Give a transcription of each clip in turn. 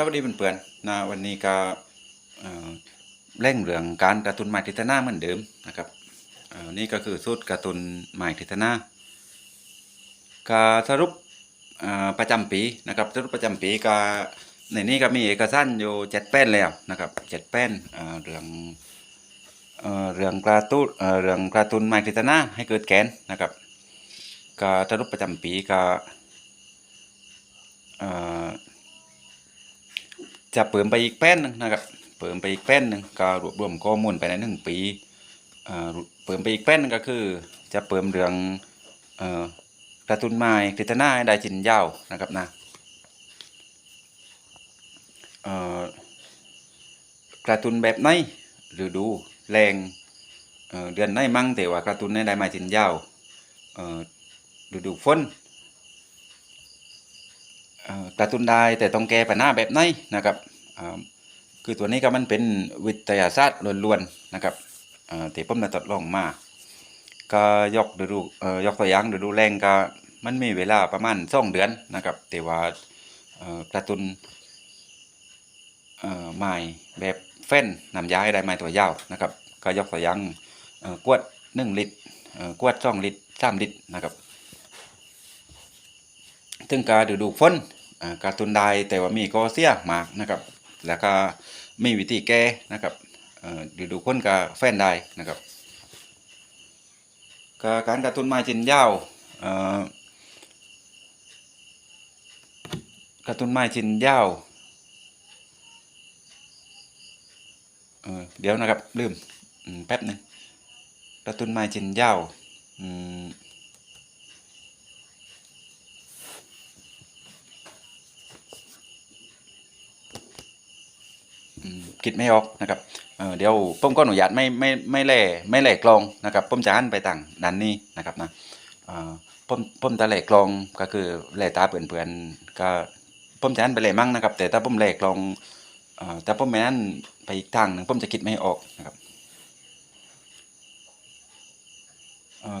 สวัสดีเพื่อนๆนะวันนี้ก็เร่งเรื่องการกร์ตูนใหม่ทิตนาเหมือนเดิมนะครับนี่ก็คือสูตรกร์ตูนใหม่ทิตนาก็สรุปประจำปีนะครับสรุปประจำปีก็ในนี้ก็มีเอกสารอยู่เจ็ดแป้นแล้วนะครับเจ็ดแป้นเรื่องเรื่องกร์ตูนเรื่องกร์ตูนใหม่ทิตนาให้เกิดแกนนะครับก็สรุปประจำปีก็ จะเปิมไปอีกแป้นหนึงนะครับ เปิมไปอีกแป้นหนึ่งก็รวบรวมข้อมูลไปในหนึ่งปีเอ่อเปิมไปอีกแป้นหนึงก็คือ จะเปิมเรื่องเอ่อกร์ตูนไม้กฤษณาได้จินยาวนะครับนะเอ่อกร์ตูนแบบไหนหรือดูแรงเอ่อเดือนไหนมั่งแต่ว่ากร์ตูนในได้ไม้จินยาวเอ่อฤดูฝน กร์ตูนได้แต่ต้องแก้ปัญหาแบบไหนนะครับคือตัวนี้ก็มันเป็นวิทยาศาสตร์ล้วนๆนะครับเอ่ผมได้ทดลองมา ก็ยกดูดูเอ่อยกตัวอย่างดูดูแรงก็มันมีเวลาประมาณสองเดือนนะครับ แต่ว่ากร์ตูนไม้แบบแฟ้นนำย้ายได้ไม้ตัวยาวนะครับ ก็ยกตัวอย่างกวดหนึ่งลิตรกวดสองลิตรสามลิตรนะครับถึงการดูดูฝน การ์ตูนได้แต่ว่ามีก็เสียมากนะครับ แล้วก็มีวิธีแก้นะครับดูดูฝนก็แฟนได้นะครับกการการ์ตูนไม้จินยาวการ์ตูนไม้จินยาวเเดี๋ยวนะครับลืมแป๊บนึงการ์ตูนไม้จินยาวอืม คิดไม่ออกนะครับเเดี๋ยวผมก็อนุญาตไม่ไม่ไม่แหล่ไม่แหล่กลองนะครับผมจะหันไปต่างด้านนี้นะครับนะเอ่อผมผมจะแหล่กลองก็คือแหล่ตาเปื่อนๆก็ผมจะหันไปแหล่มั่งนะครับ แต่ถ้าผมแหล่กลองแต่ผมไม่หันไปอีกทางหนึ่งผมจะคิดไม่ออกนะครับ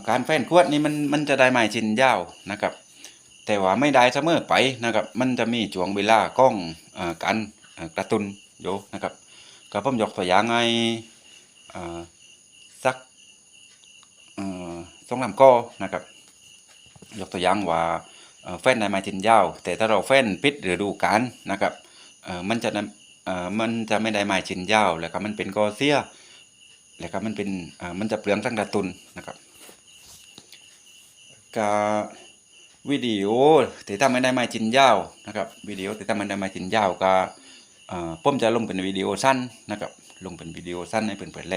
การแฟนขวดนี่มันมันจะได้ไม้ชิ้นยาวนะครับ แต่ว่าไม่ได้เสมอไปนะครับ มันจะมีช่วงเวลากล้องอการกระตุนอยู่นะครับ ก็ผมยกตัวอย่างให้เอ่อสักเอ่อสองลำก้อนะครับ ยกตัวอย่างว่าเอ่อแฟนในไม้ทินยาว แต่ถ้าเราแฟนปิดฤดูกาลนะครับมันจะนำเอ่อมันจะไม่ได้ไม้ชินยาวแล้วก็มันเป็นกอเสียแล้วก็มันเป็นมันจะเปลืองทั้งกระตุนนะครับก็วิดีโอที่ทำไม่ได้มาจินยาวนะครับวิดีโอที่ทำไม่ได้มาจินยาวก็ ผมจะลงเป็นวิดีโอสั้นนะครับ ลงเป็นวิดีโอสั้นให้เพื่อนๆแล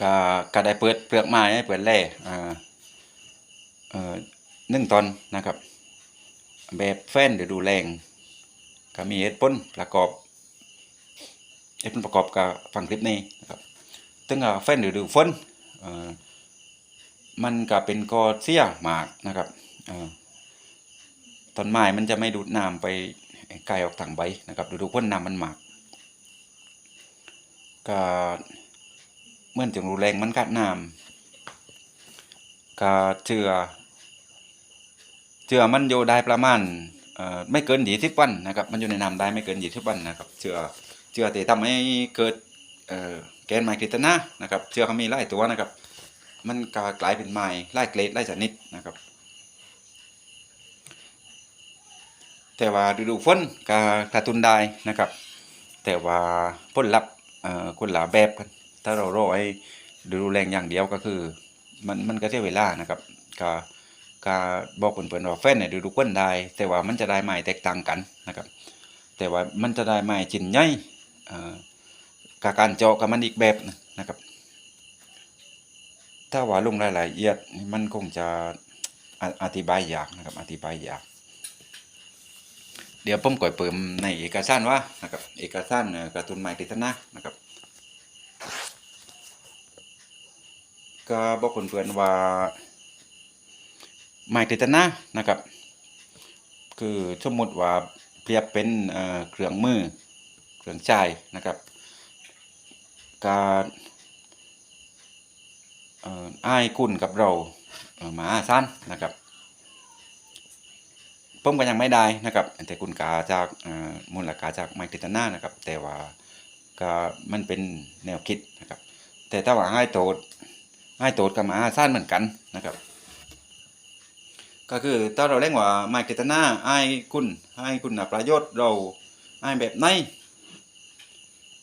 ก็ก็ได้เปิดเปลือกไม้ให้เพื่อนแลอ่าเอ่อหนึ่งตอนนะครับ แบบแฟนหรือดูแรงก็มีเหตุผลประกอบเหตุผลประกอบกับฟังคลิปนี้นะครับถึงกับแฟนหรือดูฝนอ่อมันก็เป็นกอเสียหมากนะครับอ่อต้นไม้มันจะไม่ดูดน้ำไป ไกลออกทางใบนะครับดูดูพ่นน้ำมันหมากก็เมื่อถึงรูแรงมันกัดน้ำก็เจือเจือมันอยู่ได้ประมาณไม่เกินยี่สิบวันนะครับมันอยู่ในน้ำได้ไม่เกินยี่สิบวันนะครับเจือเจือที่ทำให้เกิดเอ่อแกนไมคริตนานะครับเจือเขามีหลายตัวนะครับ มันก็กลายเป็นไม้ไล่เกรดไล่ชนิดนะครับ แต่ว่าฤดูฝนก็กระตุนได้นะครับ แต่ว่าผลลัพธ์คนหละแบบกันถ้าเรารอให้ฤดูแรงอย่างเดียวก็คือ มันมันก็เสียเวลานะครับก็ก็บอกเพื่อนๆว่าแฟนในฤดูฝนได้ แต่ว่ามันจะได้ไม้แตกต่างกันนะครับ แต่ว่ามันจะได้ไม้ชิ้นใหญ่กับการเจาะกับมันอีกแบบนะครับถ้าว่าลงรายละเอียดมันคงจะออธิบายยากนะครับ อธิบายยาก เดี๋ยวผมก่อยเปิมในเอกสารว่านะครับเอกสารการ์ตูนไม้ติทนะนะครับ ก็บอกเพื่อนๆว่าไม้ติทนะนะครับ คือสมมติว่าเปรียบเป็นเเครื่องมือเครื่องใช้นะครับการอ้ายคุณกับเราหมาสั้นนะครับ ผมก็ยังไม่ได้นะครับแต่คุณกาจากมูลค่าจากไมค์กิตนานะครับ แต่ว่าก็มันเป็นแนวคิดนะครับ แต่ถ้าว่าให้โตดให้โตดกับมาสั้นเหมือนกันนะครับ ก็คือถ้าเราเล่นว่าไมค์กิตนาให้คุณให้คุณประโยชน์เราให้แบบไหน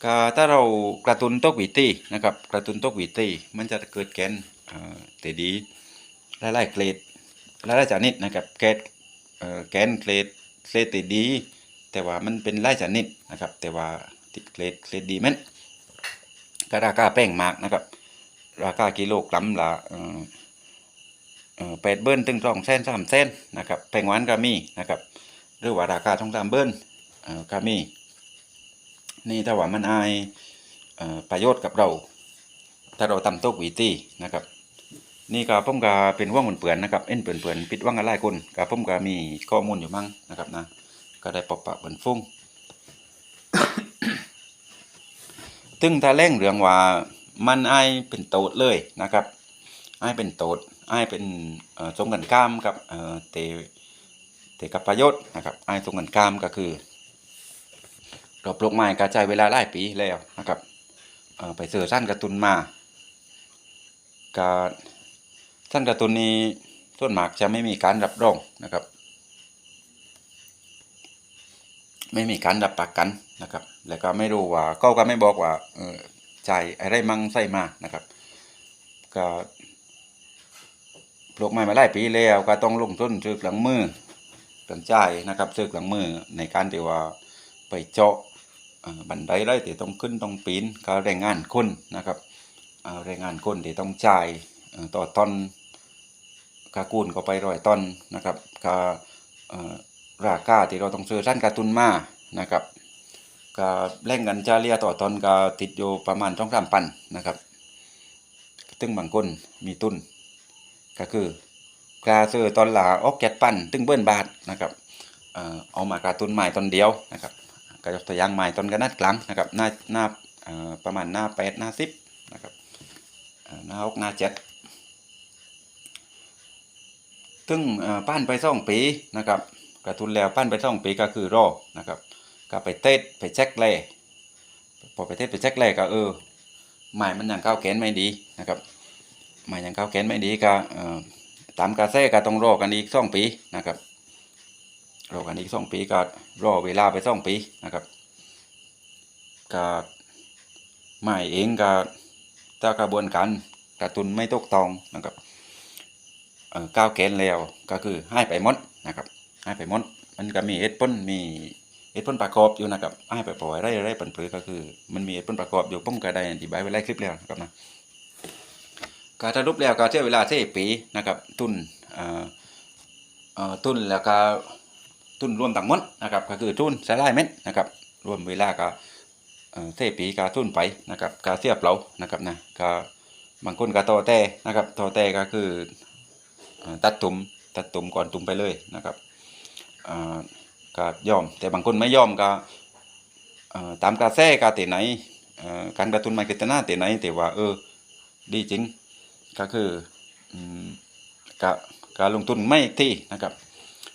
ก็ถ้าเรากระตุนตกวิตีนะครับ กระตุนตกวิตีมันจะเกิดแกนเอ่อแต่ดีหลายๆเกรดหลายๆชนิดนะครับแกนเอ่อ แกนเกรดเกรดแต่ดี แต่ว่ามันเป็นหลายชนิดนะครับ แต่ว่าติดเกรดเกรดดีมันก็ราคาแป้งมากนะครับ ราคากิโลกรัมละแปดเบิ้ลถึงสองเส้นสามเส้นนะครับแป้งหวานก็มีนะครับหรือว่าราคาทองสามเบิ้ลเอ่อก็มีนี่ถ้าว่ามันอายประโยชน์กับเรา ถ้าเราทำตกวีตี้นะครับ นี่ก็ผมก็เป็นว่างเปื่อนนะครับเอ็นเปื่อนๆปิดว่างอะไรคนก็ผมก็มีข้อมูลอยู่มั่งนะครับนะก็ได้ปอกปากเปินฟุ้งตึงถ้าเร่งเรื่องว่ามันไอเป็นโตดเลยนะครับไอเป็นโตดไอเป็นเอ่อตรงกันข้ามกับเอ่อเตเตกับประโยชน์นะครับไอายตรงกันข้ามก็คือเราปลูกไม้กระจายเวลาหลายปีแล้วนะครับไปเสือสั้นกระตุนมาก็ สั้นการะตุนนี้ส่วนมากจะไม่มีการรับรองนะครับ ไม่มีการรับประกันนะครับ แล้วก็ไม่รู้ว่าก็ก็ไม่บอกว่าเออจ่ายอะไรมั่งใส่มานะครับ ก็ปลูกไม้มาหลายปีแล้วก็ต้องลงทุนซื้อเครื่องมือเครื่องจ่ายนะครับซื้อเครื่องมือในการที่ว่าไปเจาะบันไดไรที่ต้องขึ้นต้องปีนก็แรงงานคนนะครับแรงงานคนที่ต้องจ่ายต่อตอน กากูนก็ไปร้อยตอนนะครับก็เอ่อราคาที่เราต้องซื้อสั้นการ์ตูนมานะครับก็แล่งกันจะเรียต่อตอนก็ติดอยู่ประมาณช่องสามพันนะครับตึงบางคนมีทุนก็คือกาซื้อตอนละออกเจ็ดพันตึงเบิ้นบาทนะครับเอามากาตูนใหม่ตอนเดียวนะครับก็ยกตัวอย่างใหม่ตอนกระนาดกลางนะครับหน้าหน้าประมาณหน้าแปดหน้าสิบนะครับหน้าหกหน้าเจ็ด ซึ่งปั้นไปสองปีนะครับกระทุนแล้วปั้นไปสองปีก็คือรอนะครับก็ไปเทสไปเช็คแล่พอไปเทสไปเช็คแล่ก็เออหมายมันยังเข้าแกนไม่ดีนะครับหมายยังเข้าแกนไม่ดีก็ตามกระแสก็ต้องรอกันอีกสองปีนะครับรอกันอีกสองปีก็รอเวลาไปสองปีนะครับก็หมายเองก็ถ้ากระบวนการกระตุนไม่ตกตองนะครับ ก้าวแกนแล้วก็คือให้ไปมดนะครับให้ไปมดมันก็มีเอ็ดพ้นมีเอ็ดพ้นประกอบอยู่นะครับให้ไปปล่อยได้ได้ปันเปือก็คือ มันมีเอ็ดพ้นประกอบอยู่ผมก็ได้อธิบายไว้หลายคลิปแล้วนะครับนะการสรุปแล้วก็ใช้เวลาสี่ปีนะครับ ทุนเอ่อเอ่อทุนแล้วก็ทุนรวมทั้งมดนะครับ ก็คือทุนสลายเม็ดนะครับ รวมเวลาก็เอ่อสี่ปีก็ทุนไปนะครับก็เสียบเรานะครับนะก็บางคนก็ต่อแต่นะครับต่อแต่ก็คือ ตัดตุ่มตัดตุ่มก่อนตุ่มไปเลยนะครับก็ยอม แต่บางคนไม่ยอมก็ตามกระแสกาเตไหนการกระตุ้นไมเคิลนาเตไหนแต่ว่าเออดีจริงก็คือก็การลงทุนไม่ที่นะครับ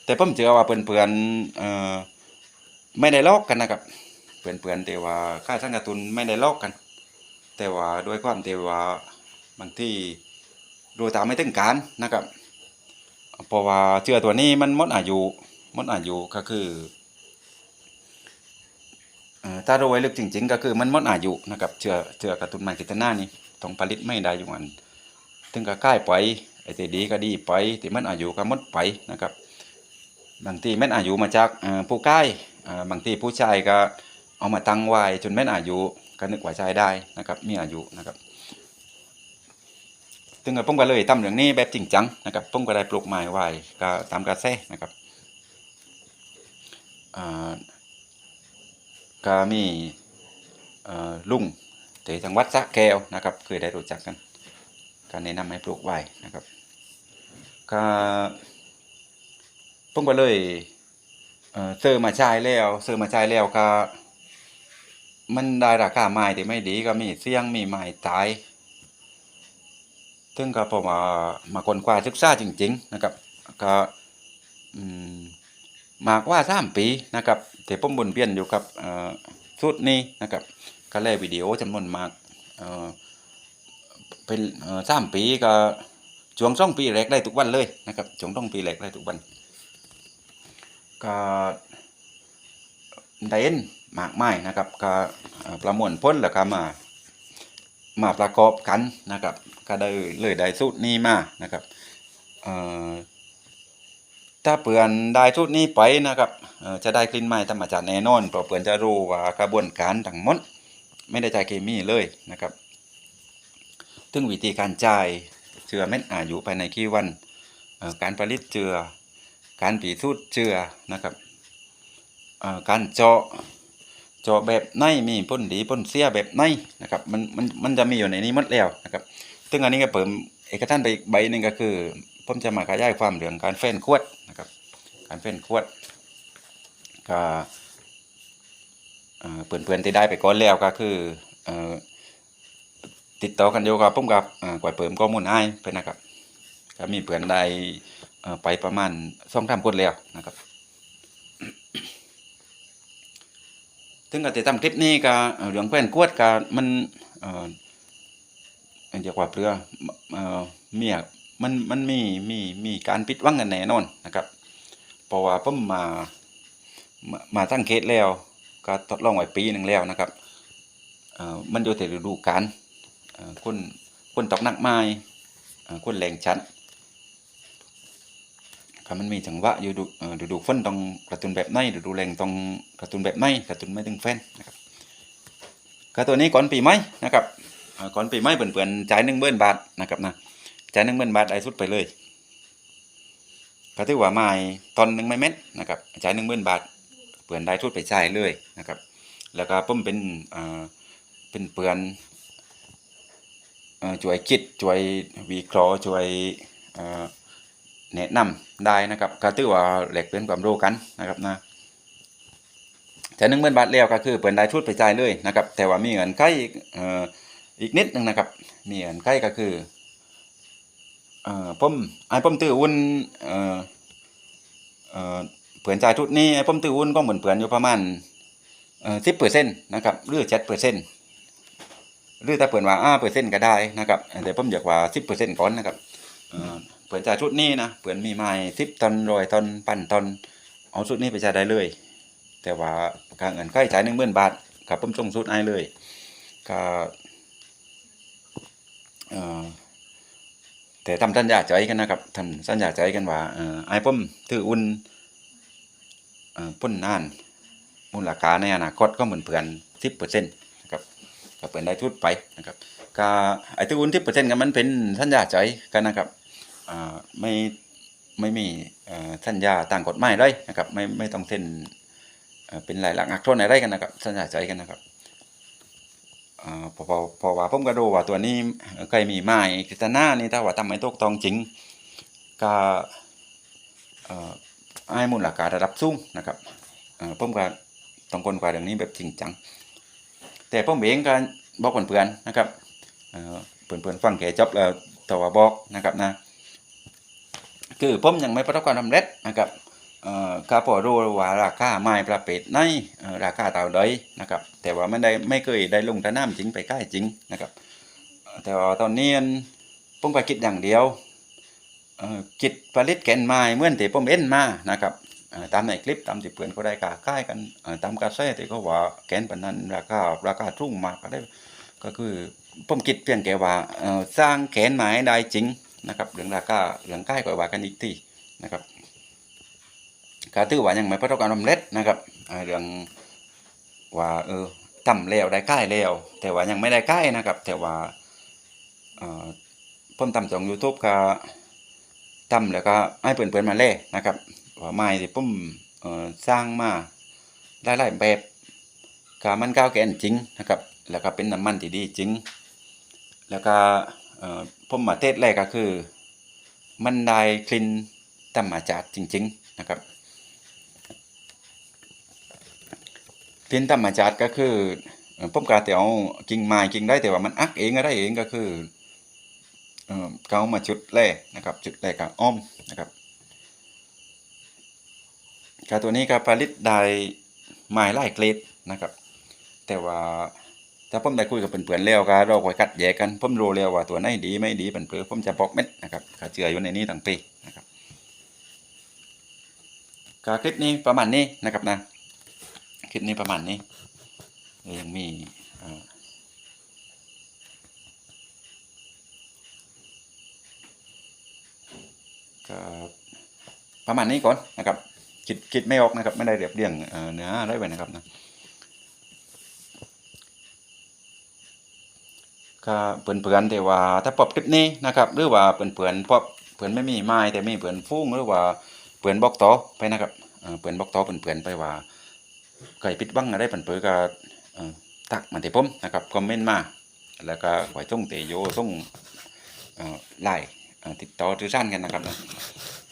แต่ผมเชื่อว่าเพื่อนๆเอ่อไม่ได้ลอกกันนะครับเพื่อนๆแต่ว่าค่าสร้างการะตุนไม่ได้ลอกกัน แต่ว่าด้วยความที่ว่าบางที่ดูตามไม่ถึงการนะครับ เพราะว่าเชื้อตัวนี้มันมดอายุมดอายุก็คือถ้าเราไว้ลึกจริง ๆ ก็คือมันมดอายุนะครับเชื้อเชื้อกระตุ้นไมกิตนานี่ต้องผลิตไม่ได้อยู่อันถึงก็ใกล้ไปไอ้ที่ดีก็ดีไปที่มันอายุก็มดไปนะครับบางทีแม่นอายุมาจากผู้ใกล้บางทีผู้ชายก็เอามาตั้งไว้จนแม่นอายุก็นึกว่าใช้ได้นะครับมีอายุนะครับ ซึ่งผมก็เลยทำเรื่องนี้แบบจริงจังนะครับผมก็ได้ปลูกไม้ไว้ก็ตามกระแสนะครับอ่าก็มีอ่อลุงที่จังหวัดสะแก้วนะครับเคยได้รู้จักกันก็แนะนำให้ปลูกไว้นะครับก็ผมก็เลยเออซื้อมาใช้แล้วซื้อมาใช้แล้วก็มันได้ราคาไม้ที่ไม่ดีก็มีเสี่ยงมีไม้ตาย ซึ่งก็ผมว่ามาคนกว่าศึกษาจริง ๆ นะครับก็มากว่าสามปีนะครับแต่ผมบนเวียนอยู่กับชุดนี้นะครับก็เลยวิดีโอจำนวนมากเป็นสามปีก็ช่วงสองปีแรกได้ทุกวันเลยนะครับช่วงสองปีแรกได้ทุกวันก็ได้เห็นมากมายนะครับก็ประมวลผลแล้วก็มามาประกอบกันนะครับ ก็ได้เลยได้สูตรนี้มานะครับถ้าเปื่อนได้สูตรนี้ไปนะครับจะได้กลิ่นไม้ธรรมชาติแน่นอนเพราะเปื่อนจะรู้ว่ากระบวนการทั้งหมดไม่ได้ใช้เคมีเลยนะครับถึงวิธีการจ่ายเจือเม็ดอายุภายในกี่วันการผลิตเจือการปีสูจน์เจือนะครับการเจาะเจาะแบบในมีพ่นดีพ่นเสียแบบในนะครับมันมันมันจะมีอยู่ในนี้หมดแล้วนะครับ ซึ่งอันนี้ก็เปิมเอกท่านไปอีกใบหนึ่งก็คือผมจะมาขยายความเรื่องการเฟ้นขวดนะครับ การเฟ้นขวดก็เอ่อเพื่อนๆที่ได้ไปก่อนแล้วก็คือเอ่อติดต่อกันอยู่กับผมกับเอ่อกวยเปิมข้อมูลให้ไปนะครับก็มีเพื่อนได้ไปประมาณสองสามคนแล้วนะครับถึงกับติดตามคลิปนี้ก็เรื่องแคว้นกวดก็มัน เอ่อเรียกว่าเปลือเอ่อเมียมันมันมีมีมีการปิดหวังกันแน่นอนนะครับเพราะว่าผมมามามาตั้งเคสแล้ว ก็ทดลองไว้ปีหนึ่งแล้วนะครับมันอยู่แต่ฤดูกาลคนคนตกหนักไม้คนแรงชัดก็มันมีจังหวะอยู่ดูเอ่อฤดูฝนต้องกระตุนแบบไหนฤดูแรงต้องกระตุนแบบไหนกระตุนไม่ถึงแฟนนะครับก็ตัวนี้ก่อนปีใหมนะครับ ก่อนปีใหม่เปื่อนๆจ่ายหนึ่งเบิ้นบาทนะครับนะจ่ายหนึ่งเบิ้นบาทได้สุดไปเลยก็ถือว่าไม้ตอนหนึ่งไม่เม็ดนะครับจ่ายหนึ่งหมื่นบาทเปลือนได้ทุดไปจ่ายเลยนะครับ แล้วก็ผมเป็นเอ่อเป็นเปลือนเอ่อช่วยคิดช่วยวิเคราะห์ช่วยเอ่อแนะนำได้นะครับก็ถือว่าแหลกเปลี่ยนความรู้กันนะครับนะแต่หนึ่งหมื่นบาทแล้วก็คือเปลือนได้ทุดไปจ่ายเลยนะครับ แต่ว่ามีเงินไขเอีกนิดหนึ่งนะครับมีเงินไขก็คือเอ่อผมไอ้ผมตื้อวุ้นเอ่อเอ่อเผื่อนจ่ายทุดนี้ไอ้ผมตื้อวุ้นก็เหมือนเผื่อนอยู่ประมาณเอ่อสิบเปอร์เซ็นต์นะครับหรือเจ็ดเปอร์เซ็นต์หรือถ้าเผื่อนว่าอ้าเปอร์เซ็นต์ก็ได้นะครับแต่ผมอยากว่าสิบเปอร์เซ็นต์ก่อนนะครับเอ่อเผื่อนใจชุดนี้นะเผื่อนมีไม้สิบตันร้อยตันพันตันเอาชุดนี้ไปจ่ายได้เลย แต่ว่าการเงินใกล้จ่ายหนึ่งหมื่นบาทครับผมส่งชุดไอ้เลยก็เอ่อ แต่ทำสัญญาใจกันนะครับทำสัญญาใจกันว่าเอ่อไอ้ผมถืออุ่นเอ่อพ้นนานมูลค่าในอนาคตก็เหมือนเพื่อนสิบเปอร์เซ็นต์นะครับก็เปิดได้ทุดไปนะครับก็ไอ้ถืออุ่นสิบเปอร์เซ็นต์กันมันเป็นสัญญาใจกันนะครับไม่ไม่มีสัญญาต่างกฎหมายเลยนะครับไม่ไม่ต้องเซ็นเป็นลายหลักอักษรอะไรกันนะครับสัญญาใจกันนะครับ พอพอพอว่าผมก็ดูว่าตัวนี้เคยมีไม้กิตนานี่ถ้าว่าทำไม่ตกตองจริง ก็เอ่อให้มูลค่าระดับสูงนะครับเอ่อผมก็ต้องคนกว่าเรื่องนี้แบบจริงจัง แต่ผมเองก็บอกเพื่อนๆนะครับเอ่อเพื่อนๆฟังแกจบแล้วแต่ว่าบอกนะครับนะคือผมยังไม่ประสบความสำเร็จนะครับ ก็พอรู้ว่าราคาไม้ประเภทไหนราคาเท่าใดนะครับแต่ว่าไม่ได้ไม่เคยได้ลงสนามจริงไปใกล้จริงนะครับแต่ว่าตอนนี้ผมก็คิดอย่างเดียวคิดผลิตแกนไม้เหมือนที่ผมเห็นมานะครับตามในคลิปตามที่เพื่อนเขาได้กาค่ายกันตามกระแสที่เขาว่าแกนปนนั้นราคาราคาทุ่งมากก็ได้ก็คือผมคิดเพียงแค่ว่าสร้างแขนไม้ได้จริงนะครับเรื่องราคาเรื่องใกล้กว่ากันอีกทีนะครับ ก็ถือว่ายังไม่ประสบความสำเร็จนะครับเรื่องว่าเออทำแล้วได้ใกล้แล้ว แต่ว่ายังไม่ได้ใกล้นะครับ แต่ว่าเอ่อผมทำจอง YouTube ก็ทำแล้วก็ให้เพื่อนๆมาเล่นะครับว่าไม้ที่ผมเอ่อสร้างมาได้หลายแบบก็มันก้าวแกนจริงนะครับ แล้วก็เป็นน้ำมันที่ดีจริง แล้วก็เอ่อผมมาเทศแรกก็คือ มันได้กลิ่นธรรมชาติจริง ๆ นะครับ กลิ่นธรรมชาติก็คือเอ่อผมกาแต่เอากิ่งไม้กิ่งได้แต่ว่ามันอักเองก็ได้เองก็คือเขามาจุดแรกนะครับ จุดแรกกับอ้อมนะครับกาตัวนี้ก็ผลิตได้ไม้ไล่เกรดนะครับ แต่ว่าถ้าผมได้คุยกับเพื่อนๆแล้วก็เราคอยคัดแยกกันผมรู้แล้วว่าตัวไหนดีไม่ดีเป็นเพื่อผมจะบอกเม็ดนะครับก็เจืออยู่ในนี้ตั้งปีนะครับก็คลิปนี้ประมาณนี้นะครับนะ คลิปนี้ประมาณนี้ยังมีอ่อก็ประมาณนี้ก่อนนะครับ คิดคิดไม่ออกนะครับ ไม่ได้เรียบเรียงเอ่อเนื้อได้ไว้นะครับนะก็เปื่อนๆแต่ว่าถ้าปรับคลิปนี้นะครับ หรือว่าเปื่อนๆพบเปื่อนไม่มีไม้แต่มีเปื่อนฟุ้งหรือว่าเปื่อนบอกต่อไปนะครับเปื่อนบอกต่อเปื่อนๆไปว่า ไก่ปิดบังอะไรเปื่อนก็ตักมาที่ผมนะครับคอมเมนต์มา แล้วก็ขอส่งเตโยส่งเอ่อไลน์ติดต่อทือสั้นกันนะครับ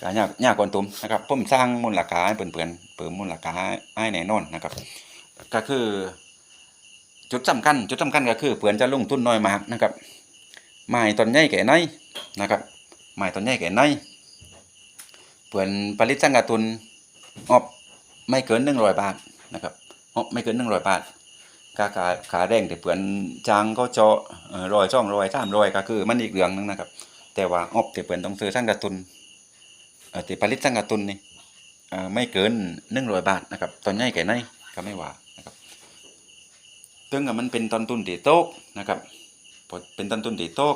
การยากยากกว่าตุ้มนะครับผมสร้างมูลค่าให้เปื่อนๆเปิดมูลค่าให้แน่นอนนะครับ ก็คือ จุดสำคัญจุดสำคัญก็คือเปือนจะลงทุนน้อยมากนะครับไม้ต้นใหญ่แก่ไหนนะครับไม้ต้นใหญ่แก่ไหนเปือนผลิตสังกะตุนออบไม่เกินหนึ่งร้อยบาท นะครับอบไม่เกินหนึ่งร้อยบาทกาขาขาแดงแต่เปือนจางก็เจาะรอยช่องรอยสามรอยก็คือมันอีกเรื่องหนึงนะครับ แต่ว่าอบแต่เปือนต้องซื้อสังกระตุนเอ่ผลิตสังกระตุนนี่ไม่เกินหนึ่งร้อยบาทนะครับต้นใหญ่แก่ไหนก็ไม่ว่านะครับซึ่งมันเป็นต้นทุนที่โต๊กนะครับเป็นต้นทุนที่โต๊ก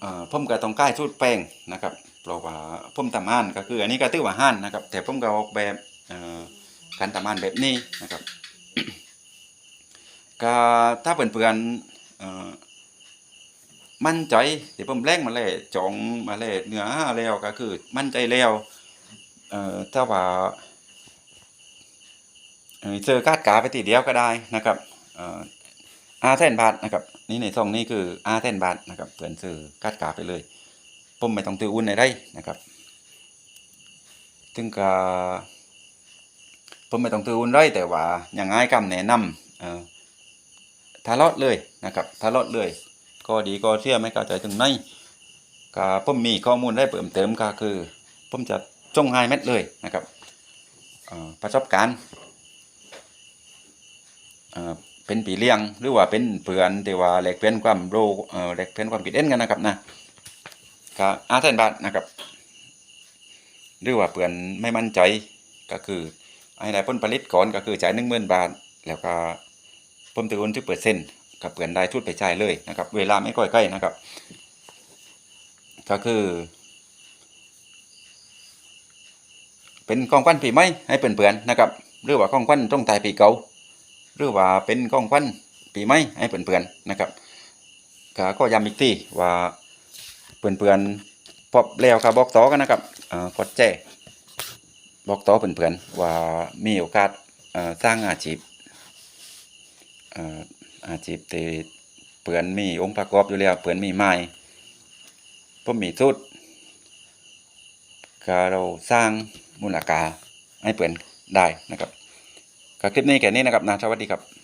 เอ่มก็ต้องใกล้สูตรแป้งนะครับเพราะว่าผมทำห้านก็คือ อันนี้ก็ถือว่าห้านนะครับ แต่ผมก็ออกแบบเอ่อ การทำห้านแบบนี้นะครับก็ถ้าเพื่อนๆมั่นใจที่ผมแรงมาเลยจองมาเลยเนื้อแล้วก็คือ มั่นใจแล้วถ้าว่าเอ่อเจอคาดกาไปทีเดียวก็ได้นะครับอาแทนบาทนะครับนี่ในซองนี้คืออาแทนบาทนะครับเปลี่ยนซื้อกัดกาไปเลยผมไม่ต้องตื้ออุ่นในได้นะครับ ถึงกา ผมไม่ต้องตืออุ่นได้แต่ว่าอย่างง่ายคำแนะนำทาเลาะเลยนะครับทาเลาะเลย ก็ดีก็เสียไม่เข้าใจถึงไหนก็ผมมีข้อมูลได้เพิ่มเติมก็คือผมจะจงไฮเม็ดเลยนะครับประสบการณ์เป็นปีเลี้ยงหรือว่าเป็นเพื่อนที่ว่าแลกเปลี่ยนความรู้แลกเปลี่ยนความคิดเห็นกันนะครับนะก็อาแทนบาทนะครับ หรือว่าเพื่อนไม่มั่นใจก็คือ ให้ได้ผลผลิตก่อนก็คือจ่ายหนึ่งหมื่นบาท แล้วก็ผมถือวันที่เปอร์เซ็นกับเพื่อนได้ทุนไปจ่ายเลยนะครับ เวลาไม่ค่อยใกล้นะครับ ก็คือ เป็นของขวัญปีใหม่ให้เพื่อนๆนะครับหรือว่าของขวัญตรงตายปีเก่าหรือว่าเป็นของขวัญปีใหม่ให้เพื่อนๆนะครับก็ก็ย้ำอีกทีว่าเพื่อนๆพบแล้วก็บบอกต่อกันนะครับเอ่อกดแจ้ บอกต่อเพื่อนๆว่ามีโอกาสสร้างอาชีพเอ่ออาชีพที่เพื่อนมีองค์ประกอบอยู่แล้วเพื่อนมีไม้ผมมีสุดก็เราสร้างมูลค่าให้เพื่อนได้นะครับก็คลิปนี้แค่นี้นะครับนะสวัสดีครับ